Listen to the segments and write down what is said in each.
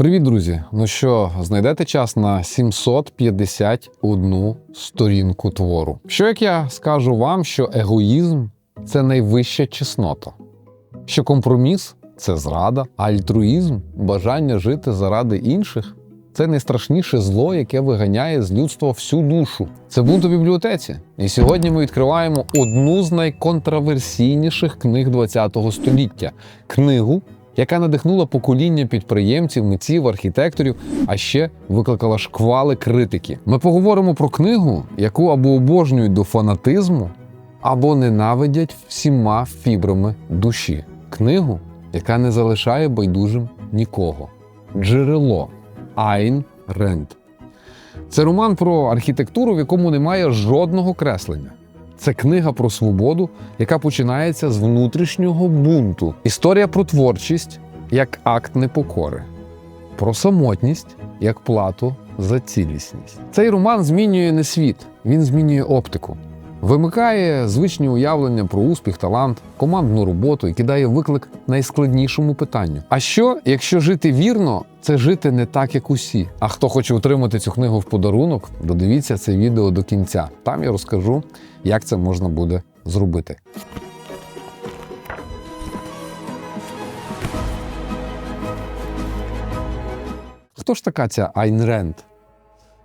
Привіт, друзі! Ну що, знайдете час на 751 сторінку твору. Що як я скажу вам, що егоїзм це найвища чеснота, що компроміс це зрада, а альтруїзм бажання жити заради інших це найстрашніше зло, яке виганяє з людства всю душу. Це бунт у бібліотеці. І сьогодні ми відкриваємо одну з найконтраверсійніших книг ХХ століття книгу, яка надихнула покоління підприємців, митців, архітекторів, а ще викликала шквали критики. Ми поговоримо про книгу, яку або обожнюють до фанатизму, або ненавидять всіма фібрами душі. Книгу, яка не залишає байдужим нікого. Джерело Айн Ренд. Це роман про архітектуру, в якому немає жодного креслення. Це книга про свободу, яка починається з внутрішнього бунту. Історія про творчість як акт непокори, про самотність як плату за цілісність. Цей роман змінює не світ, він змінює оптику. Вимикає звичні уявлення про успіх, талант, командну роботу і кидає виклик найскладнішому питанню. А що, якщо жити вірно, це жити не так, як усі? А хто хоче отримати цю книгу в подарунок, додивіться це відео до кінця. Там я розкажу, як це можна буде зробити. Хто ж така ця Айн Ренд?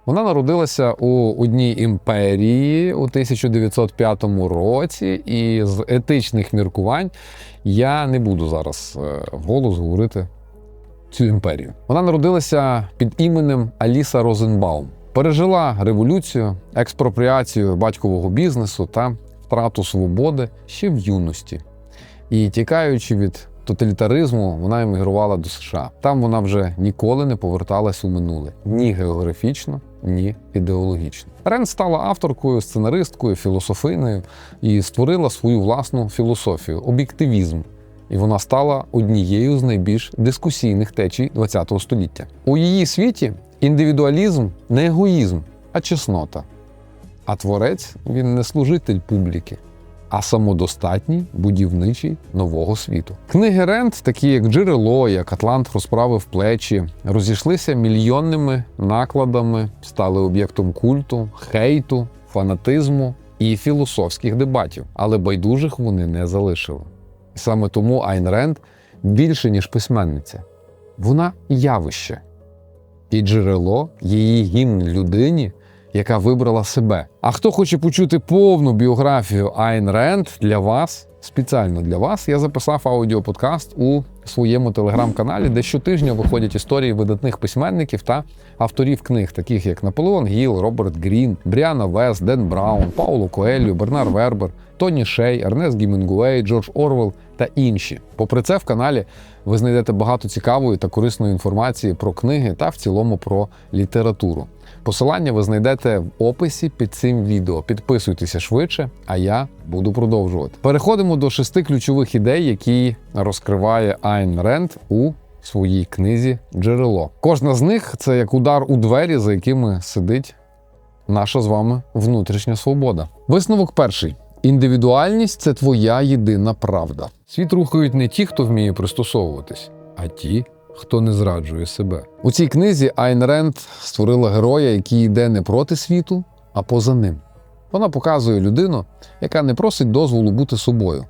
Вона народилася у одній імперії у 1905 році, і з етичних міркувань я не буду зараз е, вголос говорити цю імперію. Вона народилася під іменем Аліса Розенбаум. Пережила революцію, експропріацію батькового бізнесу та втрату свободи ще в юності. І тікаючи від тоталітаризму, вона емігрувала до США. Там вона вже ніколи не поверталась у минуле ні географічно, ні ідеологічно. Рен стала авторкою, сценаристкою, філософиною і створила свою власну філософію об'єктивізм. І вона стала однією з найбільш дискусійних течій ХХ століття. У її світі індивідуалізм не егоїзм, а чеснота. А творець він не служитель публіки, а самодостатній будівничий нового світу. Книги Рент, такі як джерело, як Атлант розправив плечі, розійшлися мільйонними накладами, стали об'єктом культу, хейту, фанатизму і філософських дебатів, але байдужих вони не залишили. І саме тому Айн Ренд більше ніж письменниця. Вона явище і джерело її гімн людині, яка вибрала себе. А хто хоче почути повну біографію Айн Ренд для вас, спеціально для вас, я записав аудіоподкаст у своєму телеграм-каналі, де щотижня виходять історії видатних письменників та авторів книг, таких як Наполеон Гіл, Роберт Грін, Бріана Вес, Ден Браун, Пауло Коелью, Бернар Вербер, Тоні Шей, Ернест Гімінгуей, Джордж Орвел та інші. Попри це, в каналі ви знайдете багато цікавої та корисної інформації про книги та в цілому про літературу. Посилання ви знайдете в описі під цим відео. Підписуйтеся швидше, а я буду продовжувати. Переходимо до шести ключових ідей, які розкриває Айн Ренд у своїй книзі Джерело. Кожна з них це як удар у двері, за якими сидить наша з вами внутрішня свобода. Висновок перший. Індивідуальність це твоя єдина правда. Світ рухають не ті, хто вміє пристосовуватись, а ті, хто не зраджує себе. У цій книзі Айн Ренд створила героя, який йде не проти світу, а поза ним. Вона показує людину, яка не просить дозволу бути собою.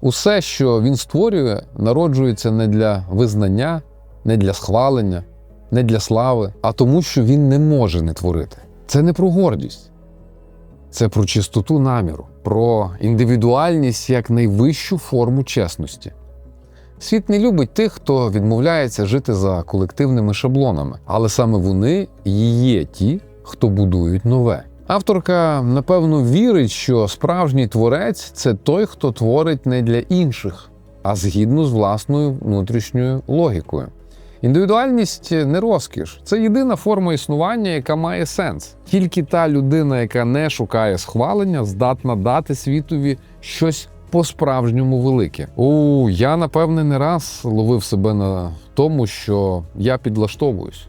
Усе, що він створює, народжується не для визнання, не для схвалення, не для слави, а тому, що він не може не творити. Це не про гордість, це про чистоту наміру, про індивідуальність як найвищу форму чесності. Світ не любить тих, хто відмовляється жити за колективними шаблонами, але саме вони і є ті, хто будують нове. Авторка, напевно, вірить, що справжній творець це той, хто творить не для інших, а згідно з власною внутрішньою логікою. Індивідуальність не розкіш, це єдина форма існування, яка має сенс. Тільки та людина, яка не шукає схвалення, здатна дати світові щось по-справжньому велике. У я напевне не раз ловив себе на тому, що я підлаштовуюсь,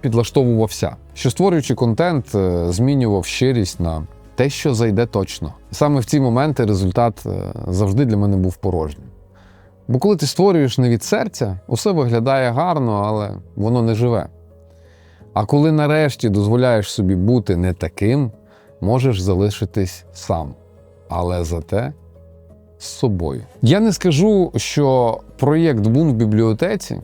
підлаштовувався, що створюючи контент, е, змінював щирість на те, що зайде точно. Саме в ці моменти результат е, завжди для мене був порожнім. Бо коли ти створюєш не від серця, усе виглядає гарно, але воно не живе. А коли нарешті дозволяєш собі бути не таким, можеш залишитись сам, але зате з собою. Я не скажу, що проєкт Бун в бібліотеці,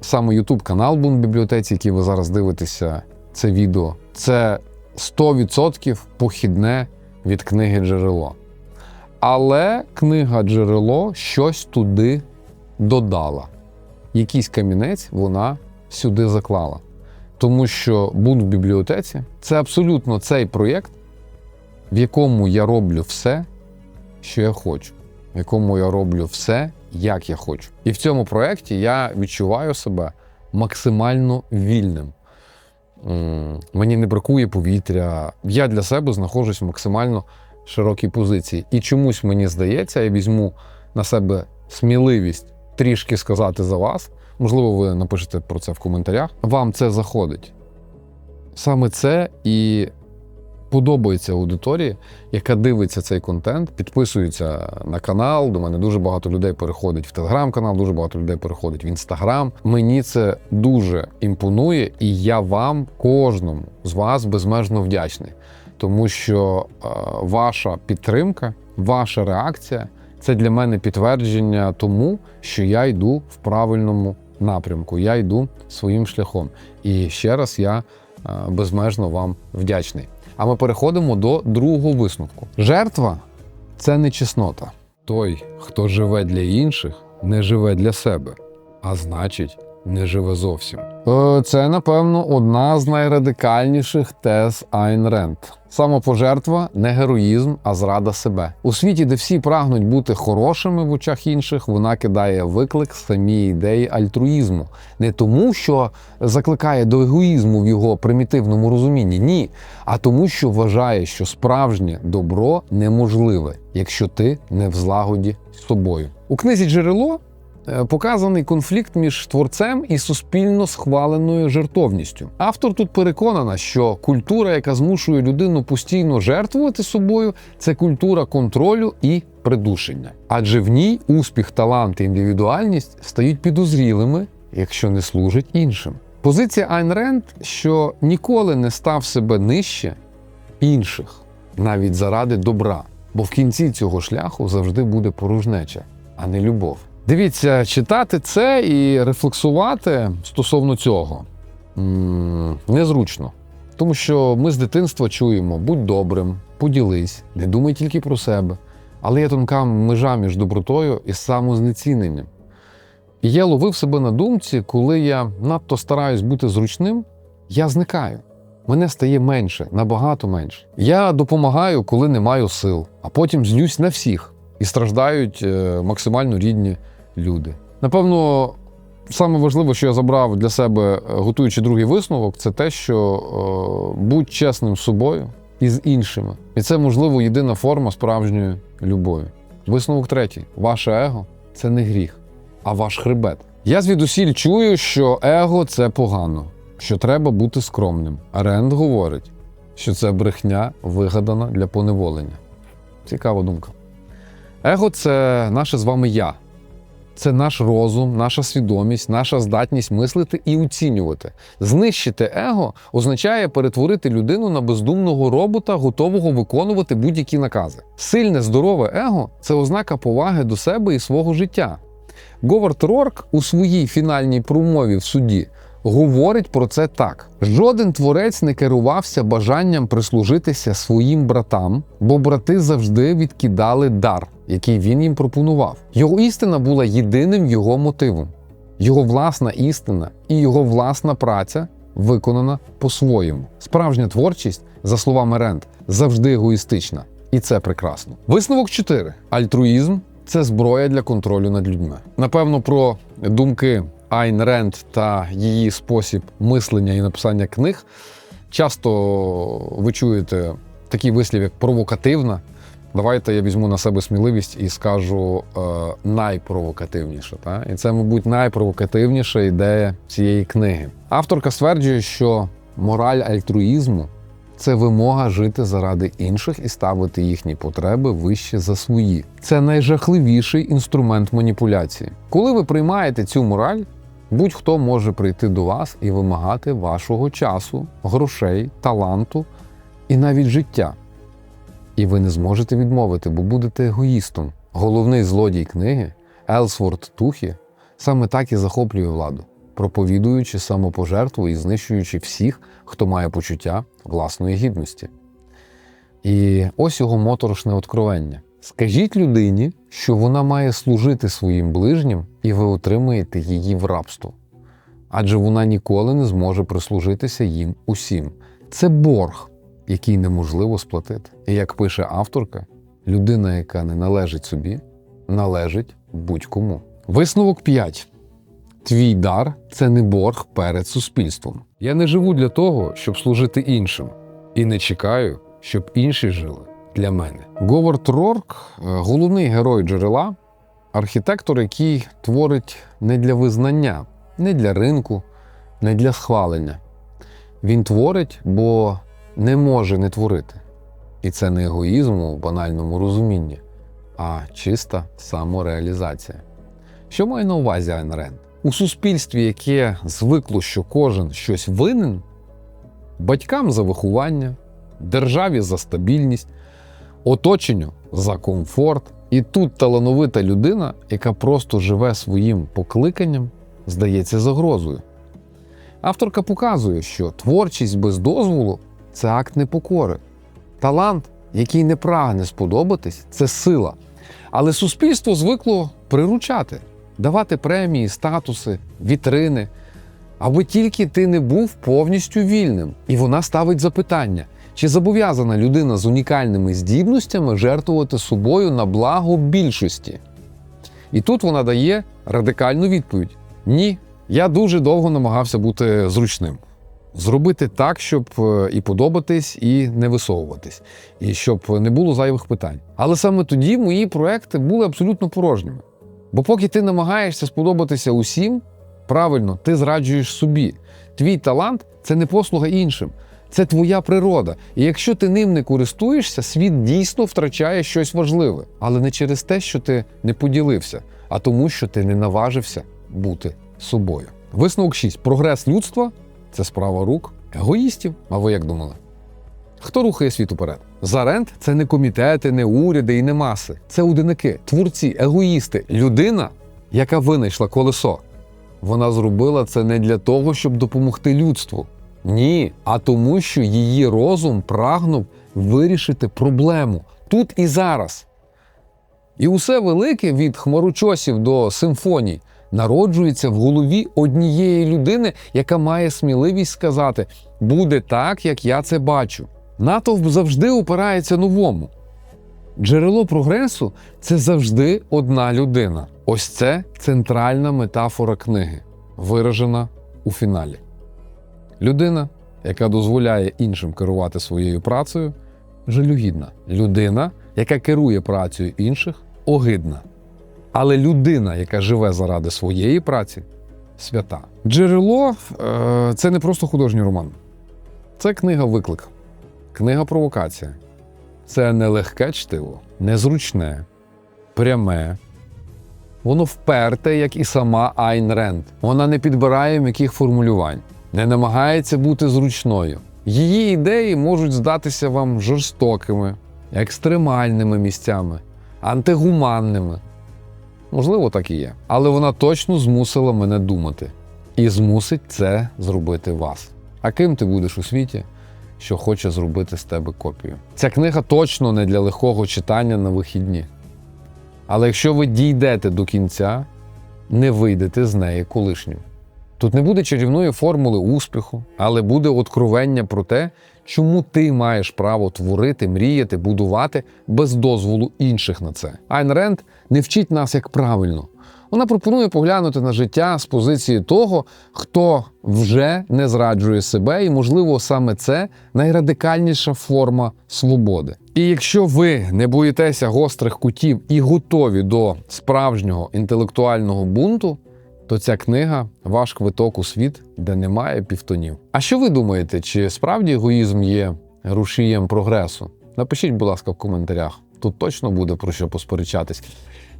саме Ютуб канал Бун в бібліотеці, який ви зараз дивитеся це відео, це 100% похідне від книги Джерело. Але книга Джерело щось туди додала. Якийсь камінець вона сюди заклала. Тому що бунт в бібліотеці це абсолютно цей проєкт, в якому я роблю все, що я хочу, в якому я роблю все, як я хочу. І в цьому проєкті я відчуваю себе максимально вільним. Мені не бракує повітря. Я для себе знаходжусь в максимально широкій позиції. І чомусь мені здається, я візьму на себе сміливість трішки сказати за вас. Можливо, ви напишете про це в коментарях. Вам це заходить. Саме це і подобається аудиторії, яка дивиться цей контент, підписується на канал. До мене дуже багато людей переходить в телеграм-канал, дуже багато людей переходить в інстаграм. Мені це дуже імпонує, і я вам, кожному з вас, безмежно вдячний, тому що е, ваша підтримка, ваша реакція це для мене підтвердження тому, що я йду в правильному напрямку, я йду своїм шляхом. І ще раз я е, безмежно вам вдячний. А ми переходимо до другого висновку. Жертва це не чеснота. Той, хто живе для інших, не живе для себе, а значить, не живе зовсім. Е, Це, напевно, одна з найрадикальніших тез Айн Ренд. Самопожертва не героїзм, а зрада себе. У світі, де всі прагнуть бути хорошими в очах інших, вона кидає виклик самій ідеї альтруїзму. Не тому, що закликає до егоїзму в його примітивному розумінні, ні, а тому, що вважає, що справжнє добро неможливе, якщо ти не в злагоді з собою. У книзі джерело показаний конфлікт між творцем і суспільно схваленою жертовністю. Автор тут переконана, що культура, яка змушує людину постійно жертвувати собою, це культура контролю і придушення. Адже в ній успіх, талант і індивідуальність стають підозрілими, якщо не служать іншим. Позиція Айн Ренд, що ніколи не став себе нижче інших, навіть заради добра, бо в кінці цього шляху завжди буде порожнеча, а не любов. Дивіться, читати це і рефлексувати стосовно цього незручно. Тому що ми з дитинства чуємо: будь добрим, поділись, не думай тільки про себе. Але є тонка межа між добротою і самознеціненням. І я ловив себе на думці, коли я надто стараюсь бути зручним, я зникаю. Мене стає менше, набагато менше. Я допомагаю, коли не маю сил, а потім злюсь на всіх і страждають е, максимально рідні люди. Напевно, саме важливе, що я забрав для себе, е, готуючи другий висновок, це те, що е, будь чесним з собою і з іншими. І це, можливо, єдина форма справжньої любові. Висновок третій: ваше его це не гріх, а ваш хребет. Я звідусіль чую, що его це погано, що треба бути скромним. А Ренд говорить, що це брехня вигадана для поневолення. Цікава думка. Его це наше з вами я. Це наш розум, наша свідомість, наша здатність мислити і оцінювати. Знищити его означає перетворити людину на бездумного робота, готового виконувати будь-які накази. Сильне, здорове его це ознака поваги до себе і свого життя. Говард Рорк у своїй фінальній промові в суді говорить про це так: жоден творець не керувався бажанням прислужитися своїм братам, бо брати завжди відкидали дар, який він їм пропонував. Його істина була єдиним його мотивом. Його власна істина і його власна праця виконана по-своєму. Справжня творчість, за словами Ренд, завжди егоїстична. І це прекрасно. Висновок 4. Альтруїзм це зброя для контролю над людьми. Напевно, про думки Айн Ренд та її спосіб мислення і написання книг часто ви чуєте такий вислів, як провокативна. Давайте я візьму на себе сміливість і скажу е, найпровокативніше. Та? І це, мабуть, найпровокативніша ідея цієї книги. Авторка стверджує, що мораль альтруїзму це вимога жити заради інших і ставити їхні потреби вище за свої. Це найжахливіший інструмент маніпуляції. Коли ви приймаєте цю мораль, будь-хто може прийти до вас і вимагати вашого часу, грошей, таланту і навіть життя. І ви не зможете відмовити, бо будете егоїстом. Головний злодій книги Елсворт Тухі саме так і захоплює владу, проповідуючи самопожертву і знищуючи всіх, хто має почуття власної гідності. І ось його моторошне откровення. Скажіть людині, що вона має служити своїм ближнім, і ви отримаєте її в рабство. Адже вона ніколи не зможе прислужитися їм усім. Це борг, який неможливо сплатити. І як пише авторка, людина, яка не належить собі, належить будь-кому. Висновок 5. Твій дар це не борг перед суспільством. Я не живу для того, щоб служити іншим, і не чекаю, щоб інші жили для мене. Говард Рорк, е, головний герой джерела, архітектор, який творить не для визнання, не для ринку, не для схвалення. Він творить, бо не може не творити. І це не егоїзм у банальному розумінні, а чиста самореалізація. Що має на увазі Айн Ренд? У суспільстві, яке звикло, що кожен щось винен, батькам за виховання, державі за стабільність, оточенню за комфорт. І тут талановита людина, яка просто живе своїм покликанням, здається загрозою. Авторка показує, що творчість без дозволу це акт непокори. Талант, який не прагне сподобатись, це сила. Але суспільство звикло приручати, давати премії, статуси, вітрини, аби тільки ти не був повністю вільним. І вона ставить запитання: чи зобов'язана людина з унікальними здібностями жертвувати собою на благо більшості? І тут вона дає радикальну відповідь: ні, я дуже довго намагався бути зручним. Зробити так, щоб е, і подобатись, і не висовуватись, і щоб не було зайвих питань. Але саме тоді мої проекти були абсолютно порожніми. Бо поки ти намагаєшся сподобатися усім, правильно, ти зраджуєш собі. Твій талант це не послуга іншим, це твоя природа. І якщо ти ним не користуєшся, світ дійсно втрачає щось важливе. Але не через те, що ти не поділився, а тому, що ти не наважився бути собою. Висновок 6. Прогрес людства це справа рук егоїстів. А ви як думали? Хто рухає світ уперед? Заренд це не комітети, не уряди і не маси. Це одиники, творці, егоїсти, людина, яка винайшла колесо. Вона зробила це не для того, щоб допомогти людству. Ні, а тому, що її розум прагнув вирішити проблему тут і зараз. І усе велике від хмарочосів до симфоній народжується в голові однієї людини, яка має сміливість сказати: буде так, як я це бачу. Натовп завжди опирається новому. Джерело прогресу це завжди одна людина. Ось це центральна метафора книги, виражена у фіналі. Людина, яка дозволяє іншим керувати своєю працею, жалюгідна. Людина, яка керує працею інших, огидна. Але людина, яка живе заради своєї праці, свята. Джерело е, це не просто художній роман. Це книга виклик, книга провокація. Це не легке чтиво, незручне, пряме. Воно вперте, як і сама Айн Ренд. Вона не підбирає м'яких формулювань, не намагається бути зручною. Її ідеї можуть здатися вам жорстокими, екстремальними місцями, антигуманними. Можливо, так і є. Але вона точно змусила мене думати. І змусить це зробити вас. А ким ти будеш у світі, що хоче зробити з тебе копію? Ця книга точно не для легкого читання на вихідні. Але якщо ви дійдете до кінця, не вийдете з неї колишнім. Тут не буде чарівної формули успіху, але буде откровення про те, чому ти маєш право творити, мріяти, будувати без дозволу інших на це. Айн Ренд не вчить нас як правильно. Вона пропонує поглянути на життя з позиції того, хто вже не зраджує себе, і, можливо, саме це найрадикальніша форма свободи. І якщо ви не боїтеся гострих кутів і готові до справжнього інтелектуального бунту, то ця книга ваш квиток у світ, де немає півтонів. А що ви думаєте, чи справді егоїзм є рушієм прогресу? Напишіть, будь ласка, в коментарях. Тут точно буде про що посперечатись.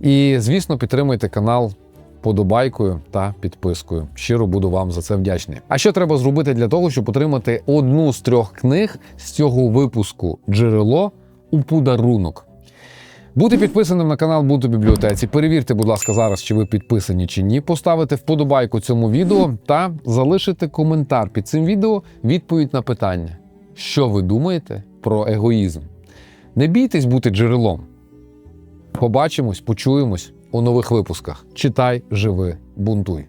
І, звісно, підтримуйте канал подобайкою та підпискою. Щиро буду вам за це вдячний. А що треба зробити для того, щоб отримати одну з трьох книг з цього випуску джерело у подарунок? Бути підписаним на канал Бути бібліотеці. Перевірте, будь ласка, зараз, чи ви підписані чи ні. Поставити вподобайку цьому відео та залишити коментар під цим відео відповідь на питання, що ви думаєте про егоїзм. Не бійтесь бути джерелом. Побачимось, почуємось у нових випусках. Читай, живи, бунтуй.